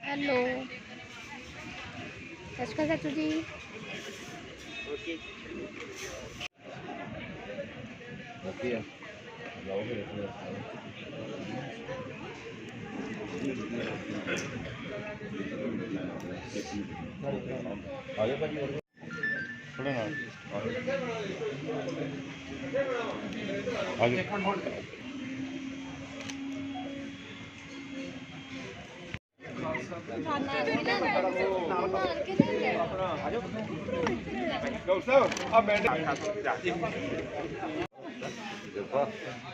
Hello. ਸਤਿ ਸ਼੍ਰੀ ਅਕਾਲ ਚਾਚੂ ਜੀ। ਵਧੀਆ। ਜਾਓ ਫਿਰ। ਆ ਭਾਜੀ। ਥੋੜਾ ਨਾਲ ਆ ਜਾ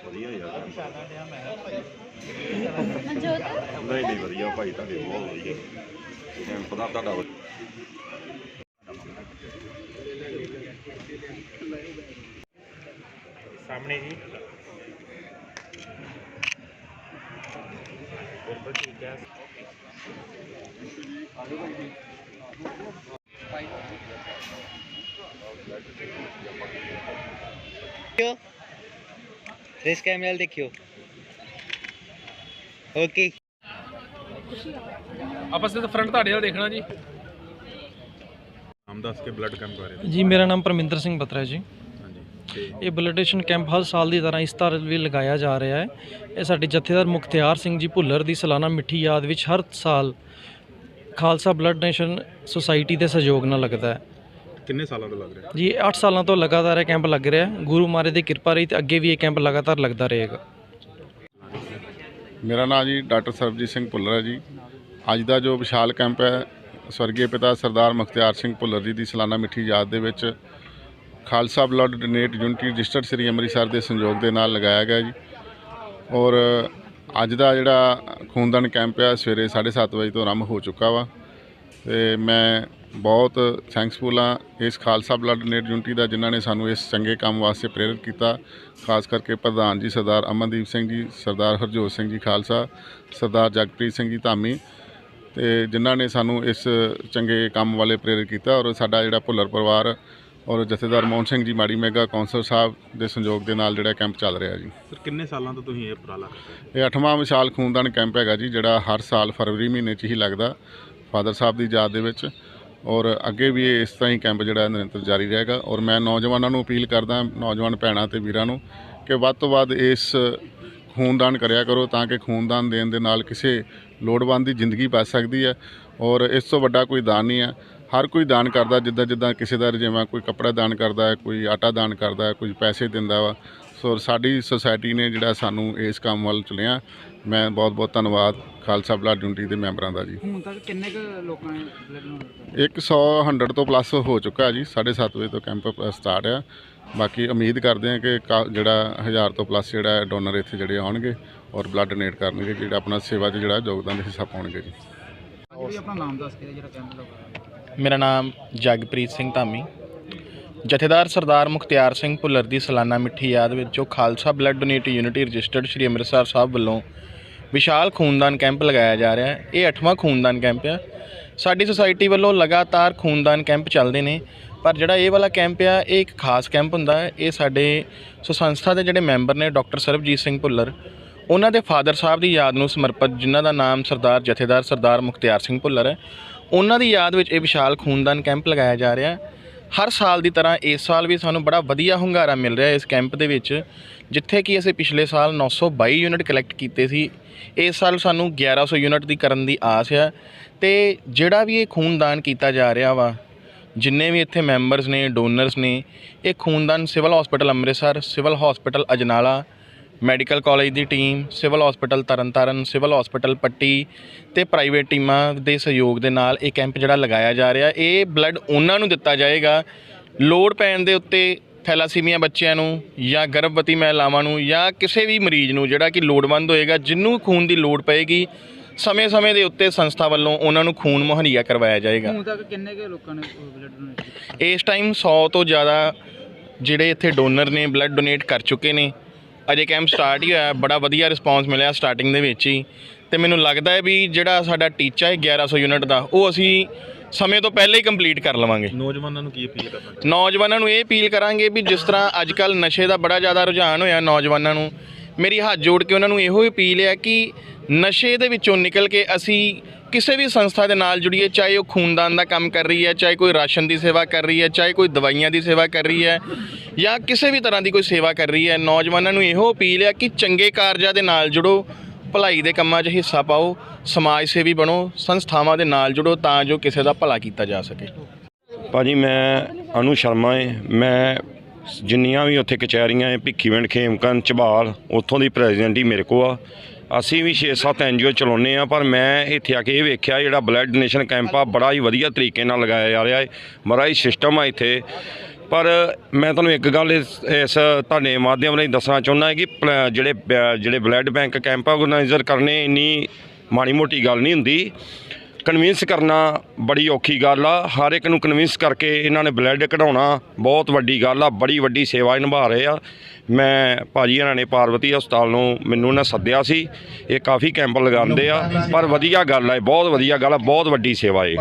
ਵਧੀਆ ਯਾਰ ਮਨਜੋਤ ਨਹੀਂ ਨਹੀਂ, ਵਧੀਆ, ਭਾਈ ਤੁਹਾਡੇ ਬਹੁਤ ਵਧੀਆ। ਇਹਨਾਂ ਪਤਾ ਤੁਹਾਡਾ ਸਾਹਮਣੇ ਜੀ। ਇਸ ਕੈਮਰੇ ਨਾਲ ਦੇਖਿਓ। ਓਕੇ ਆਪਾਂ ਸਿੱਧਾ ਫਰੰਟ ਤੁਹਾਡੇ ਨਾਲ ਦੇਖਣਾ ਜੀ। ਨਾਮ ਦੱਸ ਕੇ ਬਲੱਡ ਕੰਮ ਕਰ ਰਹੇ ਜੀ ਮੇਰਾ ਨਾਮ ਪਰਮਿੰਦਰ ਸਿੰਘ ਬਤਰਾ ਜੀ। ਇਹ ਬਲੱਡ ਡੋਨੇਸ਼ਨ ਕੈਂਪ ਹਰ ਸਾਲ ਦੀ ਤਰ੍ਹਾਂ ਇਸ ਤਰ੍ਹਾਂ ਵੀ ਲਗਾਇਆ ਜਾ ਰਿਹਾ ਹੈ। ਇਹ ਸਾਡੇ ਜਥੇਦਾਰ ਮੁਖਤਿਆਰ ਸਿੰਘ ਜੀ ਭੁੱਲਰ ਦੀ ਸਾਲਾਨਾ ਮਿੱਠੀ ਯਾਦ ਵਿੱਚ ਹਰ ਸਾਲ ਖਾਲਸਾ ਬਲੱਡ ਡੋਨੇਸ਼ਨ ਸੁਸਾਇਟੀ ਦੇ ਸਹਿਯੋਗ ਨਾਲ ਲੱਗਦਾ ਹੈ। ਕਿੰਨੇ ਸਾਲਾਂ ਤੋਂ ਲੱਗ ਰਿਹਾ? ਜੀ ਇਹ 8 ਸਾਲਾਂ ਤੋਂ ਲਗਾਤਾਰ ਇਹ ਕੈਂਪ ਲੱਗ ਰਿਹਾ ਹੈ। ਗੁਰੂ ਮਹਾਰਾਜ ਦੀ ਕਿਰਪਾ ਰਹੀ ਤੇ ਅੱਗੇ ਵੀ ਇਹ ਕੈਂਪ ਲਗਾਤਾਰ ਲੱਗਦਾ ਰਹੇਗਾ। ਮੇਰਾ ਨਾਮ ਜੀ ਡਾਕਟਰ ਸਰਬਜੀਤ ਸਿੰਘ ਭੁੱਲਰ ਹੈ ਜੀ। ਅੱਜ ਦਾ ਜੋ ਵਿਸ਼ਾਲ ਕੈਂਪ ਹੈ ਸਵਰਗੀ ਪਿਤਾ ਸਰਦਾਰ ਮੁਖਤਿਆਰ ਸਿੰਘ ਭੁੱਲਰ ਜੀ ਦੀ ਸਾਲਾਨਾ ਮਿੱਠੀ ਯਾਦ ਦੇ ਵਿੱਚ Khalsa blood donate unity registered Sri Amritsar ਦੇ ਸੰਯੋਗ ਦੇ ਨਾਲ ਲਗਾਇਆ ਗਿਆ ਜੀ। ਔਰ ਅੱਜ ਦਾ ਜਿਹੜਾ ਖੂਨਦਾਨ ਕੈਂਪ ਆ, ਸਵੇਰੇ 7:30 ਵਜੇ ਤੋਂ ਆਰੰਭ ਹੋ ਚੁੱਕਾ ਵਾ। ਤੇ ਮੈਂ ਬਹੁਤ ਥੈਂਕਸਫੁਲ ਹਾਂ ਇਸ ਖਾਲਸਾ ਬਲੱਡ ਡੋਨੇਟ ਯੂਨਿਟੀ ਦਾ, ਜਿਨ੍ਹਾਂ ਨੇ ਸਾਨੂੰ ਇਸ ਚੰਗੇ ਕੰਮ ਵਾਸਤੇ ਪ੍ਰੇਰਿਤ ਕੀਤਾ। ਖਾਸ ਕਰਕੇ ਪ੍ਰਧਾਨ ਜੀ ਸਰਦਾਰ ਅਮਨਦੀਪ ਸਿੰਘ ਜੀ, ਸਰਦਾਰ ਹਰਜੋਤ ਸਿੰਘ ਜੀ ਖਾਲਸਾ, ਸਰਦਾਰ ਜਗਪ੍ਰੀਤ ਸਿੰਘ ਜੀ ਧਾਮੀ, ਤੇ ਜਿਨ੍ਹਾਂ ਨੇ ਸਾਨੂੰ ਇਸ ਚੰਗੇ ਕੰਮ ਵਾਲੇ ਪ੍ਰੇਰਿਤ ਕੀਤਾ। ਔਰ ਸਾਡਾ ਜਿਹੜਾ ਭੁੱਲਰ ਪਰਿਵਾਰ ਔਰ ਜਥੇਦਾਰ ਮੋਹਨ ਸਿੰਘ ਜੀ ਮਾੜੀ ਮੇਗਾ ਕੌਂਸਲ ਸਾਹਿਬ ਦੇ ਸੰਯੋਗ ਦੇ ਨਾਲ ਜਿਹੜਾ ਕੈਂਪ ਚੱਲ ਰਿਹਾ ਜੀ। ਸਰ ਕਿੰਨੇ ਸਾਲਾਂ ਤੋਂ ਤੁਸੀਂ ਇਹ ਉਪਰਾਲਾ ਕਰ ਰਹੇ ਇਹ ਅੱਠਵਾਂ ਵਿਸ਼ਾਲ ਖੂਨਦਾਨ ਕੈਂਪ ਹੈਗਾ ਜੀ ਜਿਹੜਾ ਹਰ ਸਾਲ ਫਰਵਰੀ ਮਹੀਨੇ 'ਚ ਹੀ ਲੱਗਦਾ ਫਾਦਰ ਸਾਹਿਬ ਦੀ ਯਾਦ ਦੇ ਵਿੱਚ। ਔਰ ਅੱਗੇ ਵੀ ਇਹ ਇਸ ਤਰ੍ਹਾਂ ਹੀ ਕੈਂਪ ਜਿਹੜਾ ਨਿਰੰਤਰ ਜਾਰੀ ਰਹੇਗਾ। ਔਰ ਮੈਂ ਨੌਜਵਾਨਾਂ ਨੂੰ ਅਪੀਲ ਕਰਦਾ ਨੌਜਵਾਨ ਭੈਣਾਂ ਤੇ ਵੀਰਾਂ ਨੂੰ ਕਿ ਵੱਧ ਤੋਂ ਵੱਧ ਇਸ ਖੂਨਦਾਨ ਕਰਿਆ ਕਰੋ ਤਾਂ ਕਿ ਖੂਨਦਾਨ ਦੇਣ ਦੇ ਨਾਲ ਕਿਸੇ ਲੋੜਵੰਦ ਦੀ ਜ਼ਿੰਦਗੀ ਬਚ ਸਕਦੀ ਹੈ। ਔਰ ਇਸ ਤੋਂ ਵੱਡਾ ਕੋਈ ਦਾਨ ਨਹੀਂ ਹੈ। ਹਰ ਕੋਈ ਦਾਨ ਕਰਦਾ ਜਿੱਦਾਂ ਜਿੱਦਾਂ ਕਿਸੇ ਦਾ ਜਿਵੇਂ ਕੋਈ ਕੱਪੜਾ ਦਾਨ ਕਰਦਾ ਹੈ ਕੋਈ ਆਟਾ ਦਾਨ ਕਰਦਾ ਹੈ ਕੋਈ ਪੈਸੇ ਦਿੰਦਾ ਵਾ। ਸੋ ਸਾਡੀ ਸੁਸਾਇਟੀ ਨੇ ਜਿਹੜਾ ਸਾਨੂੰ ਇਸ ਕੰਮ ਵੱਲ ਚੁਣਿਆ। ਮੈਂ ਬਹੁਤ ਬਹੁਤ ਧੰਨਵਾਦ ਖਾਲਸਾ ਬਲੱਡ ਯੂਨਿਟੀ ਦੇ ਮੈਂਬਰਾਂ ਦਾ ਜੀ। ਹੁਣ ਤੱਕ ਕਿੰਨੇ ਕੁ ਲੋਕਾਂ ਨੇ ਬਲੱਡ ਨੂੰ 100 100 ਤੋਂ ਪਲੱਸ ਹੋ ਚੁੱਕਾ ਜੀ 7:30 ਵਜੇ ਤੋਂ ਕੈਂਪ ਸਟਾਰਟ ਆ। ਬਾਕੀ ਉਮੀਦ ਕਰਦੇ ਹਾਂ ਕਿ ਜਿਹੜਾ 1000 ਤੋਂ ਪਲੱਸ ਜਿਹੜਾ ਡੋਨਰ ਇੱਥੇ ਜਿਹੜੇ ਆਉਣਗੇ ਔਰ ਬਲੱਡ ਡੋਨੇਟ ਕਰਨਗੇ ਜਿਹੜਾ ਆਪਣਾ ਸੇਵਾ 'ਚ ਜਿਹੜਾ ਯੋਗਦਾਨ ਦੇ ਹਿੱਸਾ ਪਾਉਣਗੇ ਜੀ। ਆਪਣਾ ਨਾਮ ਦੱਸ ਕੇ ਜਿਹੜਾ ਕੈਂਪ ਲਗਾਇਆ ਮੇਰਾ ਨਾਮ ਜਗਪ੍ਰੀਤ ਸਿੰਘ ਧਾਮੀ। ਜਥੇਦਾਰ ਸਰਦਾਰ ਮੁਖਤਿਆਰ ਸਿੰਘ ਭੁੱਲਰ ਦੀ ਸਾਲਾਨਾ ਮਿੱਠੀ ਯਾਦ ਵਿੱਚ ਜੋ Khalsa blood donate unity registered Shri Amritsar Sahib ਵੱਲੋਂ ਵਿਸ਼ਾਲ ਖੂਨਦਾਨ ਕੈਂਪ ਲਗਾਇਆ ਜਾ ਰਿਹਾ ਹੈ। ਇਹ 8ਵਾਂ ਖੂਨਦਾਨ ਕੈਂਪ ਹੈ ਸਾਡੀ ਸੁਸਾਇਟੀ ਵੱਲੋਂ ਲਗਾਤਾਰ ਖੂਨਦਾਨ ਕੈਂਪ ਚੱਲਦੇ ਨੇ, ਪਰ ਜਿਹੜਾ ਇਹ ਵਾਲਾ ਕੈਂਪ ਆ, ਇਹ ਇੱਕ ਖਾਸ ਕੈਂਪ ਹੁੰਦਾ ਹੈ। ਇਹ ਸਾਡੇ ਸੋ ਸੰਸਥਾ ਦੇ ਜਿਹੜੇ ਮੈਂਬਰ ਨੇ, ਡਾਕਟਰ ਸਰਬਜੀਤ ਸਿੰਘ ਭੁੱਲਰ, ਉਹਨਾਂ ਦੇ ਫਾਦਰ ਸਾਹਿਬ ਦੀ ਯਾਦ ਨੂੰ ਸਮਰਪਿਤ, ਜਿਨ੍ਹਾਂ ਦਾ ਨਾਮ ਸਰਦਾਰ, ਜਥੇਦਾਰ ਸਰਦਾਰ ਮੁਖਤਿਆਰ ਸਿੰਘ ਭੁੱਲਰ ਹੈ। ਉਹਨਾਂ ਦੀ ਯਾਦ ਵਿੱਚ ਇਹ ਵਿਸ਼ਾਲ ਖੂਨਦਾਨ ਕੈਂਪ ਲਗਾਇਆ ਜਾ ਰਿਹਾ। ਹਰ ਸਾਲ ਦੀ ਤਰ੍ਹਾਂ ਇਸ ਸਾਲ ਵੀ ਸਾਨੂੰ ਬੜਾ ਵਧੀਆ ਹੁੰਗਾਰਾ ਮਿਲ ਰਿਹਾ ਇਸ ਕੈਂਪ ਦੇ ਵਿੱਚ, ਜਿੱਥੇ ਕਿ ਅਸੀਂ ਪਿਛਲੇ ਸਾਲ 922 ਯੂਨਿਟ ਕਲੈਕਟ ਕੀਤੇ ਸੀ। ਇਸ ਸਾਲ ਸਾਨੂੰ 1100 ਯੂਨਿਟ ਦੀ ਕਰਨ ਦੀ ਆਸ ਆ ਤੇ ਜਿਹੜਾ ਵੀ ਇਹ ਖੂਨਦਾਨ ਕੀਤਾ ਜਾ ਰਿਹਾ ਵਾ, ਜਿੰਨੇ ਵੀ ਇੱਥੇ ਮੈਂਬਰਸ ਨੇ, ਡੋਨਰਸ ਨੇ, ਇਹ ਖੂਨਦਾਨ civil hospital Amritsar, civil hospital Ajnala medical college ਦੀ team civil hospital Tarn Taran civil hospital Patti ਤੇ ਪ੍ਰਾਈਵੇਟ ਟੀਮਾਂ ਦੇ ਸਹਿਯੋਗ ਦੇ ਨਾਲ ਇਹ ਕੈਂਪ ਜਿਹੜਾ ਲਗਾਇਆ ਜਾ ਰਿਹਾ। ਇਹ ਬਲੱਡ ਉਹਨਾਂ ਨੂੰ ਦਿੱਤਾ ਜਾਏਗਾ। ਲੋੜ ਪੈਣ ਦੇ ਉੱਤੇ ਥੈਲਾਸੀਮੀਆ ਬੱਚਿਆਂ ਨੂੰ ਜਾਂ ਗਰਭਵਤੀ ਮਹਿਲਾਵਾਂ ਨੂੰ ਜਾਂ ਕਿਸੇ ਵੀ ਮਰੀਜ਼ ਨੂੰ ਜਿਹੜਾ ਕਿ ਲੋੜਵੰਦ ਹੋਏਗਾ ਜਿੰਨੂੰ ਖੂਨ ਦੀ ਲੋੜ ਪਏਗੀ ਸਮੇਂ-ਸਮੇਂ ਦੇ ਉੱਤੇ ਸੰਸਥਾ ਵੱਲੋਂ ਉਹਨਾਂ ਨੂੰ ਖੂਨ ਮੁਹੱਈਆ ਕਰਵਾਇਆ ਜਾਏਗਾ। ਹੁਣ ਤੱਕ ਕਿੰਨੇ ਕੁ ਲੋਕਾਂ ਨੇ ਬਲੱਡ ਡੋਨੇਟ ਕੀਤਾ? ਇਸ ਟਾਈਮ 100 ਤੋਂ ਜ਼ਿਆਦਾ ਜਿਹੜੇ ਇੱਥੇ ਡੋਨਰ ਨੇ ਬਲੱਡ ਡੋਨੇਟ ਕਰ ਚੁੱਕੇ ਨੇ। ਅਜੇ ਕੈਂਪ ਸਟਾਰਟ ਹੀ ਹੋਇਆ ਬੜਾ ਵਧੀਆ ਰਿਸਪਾਂਸ ਮਿਲਿਆ ਸਟਾਰਟਿੰਗ ਦੇ ਵਿੱਚ ਹੀ। ਤੇ ਮੈਨੂੰ ਲੱਗਦਾ ਹੈ ਵੀ ਜਿਹੜਾ ਸਾਡਾ ਟੀਚਾ ਹੈ 1100 ਯੂਨਿਟ ਦਾ ਉਹ ਅਸੀਂ ਸਮੇਂ ਤੋਂ ਪਹਿਲਾਂ ਹੀ ਕੰਪਲੀਟ ਕਰ ਲਵਾਂਗੇ। ਨੌਜਵਾਨਾਂ ਨੂੰ ਕੀ ਅਪੀਲ ਕਰਨਾ ਨੌਜਵਾਨਾਂ ਨੂੰ ਇਹ ਅਪੀਲ ਕਰਾਂਗੇ ਵੀ ਜਿਸ ਤਰ੍ਹਾਂ ਅੱਜ ਕੱਲ ਨਸ਼ੇ ਦਾ ਬੜਾ ਜ਼ਿਆਦਾ ਰੁਝਾਨ ਹੋਇਆ ਨੌਜਵਾਨਾਂ ਨੂੰ ਮੇਰੀ ਹੱਥ ਜੋੜ ਕੇ ਉਹਨਾਂ ਨੂੰ ਇਹੋ ਹੀ ਅਪੀਲ ਹੈ ਕਿ ਨਸ਼ੇ ਦੇ ਵਿੱਚੋਂ ਨਿਕਲ ਕੇ ਅਸੀਂ ਕਿਸੇ ਵੀ ਸੰਸਥਾ ਦੇ ਨਾਲ ਜੁੜੀਏ ਚਾਹੇ ਉਹ ਖੂਨਦਾਨ ਦਾ ਕੰਮ ਕਰ ਰਹੀ ਹੈ ਚਾਹੇ ਕੋਈ ਰਾਸ਼ਨ ਦੀ ਸੇਵਾ ਕਰ ਰਹੀ ਹੈ ਚਾਹੇ ਕੋਈ ਦਵਾਈਆਂ ਦੀ ਸੇਵਾ ਕਰ ਰਹੀ ਹੈ। ਜਾਂ ਕਿਸੇ ਵੀ ਤਰ੍ਹਾਂ ਦੀ ਕੋਈ ਸੇਵਾ ਕਰ ਰਹੀ ਹੈ, ਨੌਜਵਾਨਾਂ ਨੂੰ ਇਹੋ ਅਪੀਲ ਹੈ ਕਿ ਚੰਗੇ ਕਾਰਜਾਂ ਦੇ ਨਾਲ ਜੁੜੋ, ਭਲਾਈ ਦੇ ਕੰਮਾਂ 'ਚ ਹਿੱਸਾ ਪਾਓ, ਸਮਾਜ ਸੇਵੀ ਬਣੋ, ਸੰਸਥਾਵਾਂ ਦੇ ਨਾਲ ਜੁੜੋ ਤਾਂ ਜੋ ਕਿਸੇ ਦਾ ਭਲਾ ਕੀਤਾ ਜਾ ਸਕੇ। ਭਾਜੀ, ਮੈਂ ਅਨੂ ਸ਼ਰਮਾ ਏ। ਮੈਂ ਜਿੰਨੀਆਂ ਵੀ ਉੱਥੇ ਕਚਹਿਰੀਆਂ ਏ, ਭਿੱਖੀਵਿੰਡ ਖੇਮਕਨ ਝਬਾਲ, ਉੱਥੋਂ ਦੀ ਪ੍ਰੈਜ਼ੀਡੈਂਟ ਹੀ ਮੇਰੇ ਕੋ ਆ। ਅਸੀਂ ਵੀ 6-7 ਐਨਜੀਓ ਚਲਾਉਂਦੇ ਆ, ਪਰ ਮੈਂ ਇੱਥੇ ਆ ਕੇ ਇਹ ਵੇਖਿਆ, ਜਿਹੜਾ ਬਲੱਡ ਡੋਨੇਸ਼ਨ ਕੈਂਪ ਆ, ਬੜਾ ਹੀ ਵਧੀਆ ਤਰੀਕੇ ਨਾਲ ਲਗਾਇਆ ਜਾ ਰਿਹਾ ਹੈ ਬੜਾ ਹੀ ਸਿਸਟਮ ਆ ਇੱਥੇ। ਪਰ ਮੈਂ ਤੁਹਾਨੂੰ ਇੱਕ ਗੱਲ ਇਸ ਇਸ ਤੁਹਾਡੇ ਮਾਧਿਅਮ ਰਾਹੀਂ ਦੱਸਣਾ ਚਾਹੁੰਦਾ ਕਿ ਪਲ- ਜਿਹੜੇ ਬ- ਜਿਹੜੇ ਬਲੱਡ ਬੈਂਕ ਕੈਂਪ ਆਰਗੇਨਾਈਜ਼ਰ ਕਰਨੇ, ਇੰਨੀ ਮਾੜੀ ਮੋਟੀ ਗੱਲ ਨਹੀਂ ਹੁੰਦੀ। ਕਨਵਿੰਸ ਕਰਨਾ ਬੜੀ ਔਖੀ ਗੱਲ ਆ। ਹਰ ਇੱਕ ਨੂੰ ਕਨਵਿੰਸ ਕਰਕੇ ਇਹਨਾਂ ਨੇ ਬਲੱਡ ਕਢਾਉਣਾ ਬਹੁਤ ਵੱਡੀ ਗੱਲ ਆ। ਬੜੀ ਵੱਡੀ ਸੇਵਾ ਨਿਭਾ ਰਹੇ ਆ। ਮੈਂ ਭਾਜੀ ਇਹਨਾਂ ਨੇ ਪਾਰਵਤੀ ਹਸਪਤਾਲ ਨੂੰ ਮੈਨੂੰ ਨਾ ਸੱਦਿਆ ਸੀ। ਇਹ ਕਾਫੀ ਕੈਂਪ ਲਗਾਉਂਦੇ ਆ। ਪਰ ਵਧੀਆ ਗੱਲ ਆ ਬਹੁਤ ਵਧੀਆ ਗੱਲ ਆ, ਬਹੁਤ ਵੱਡੀ ਸੇਵਾ ਏ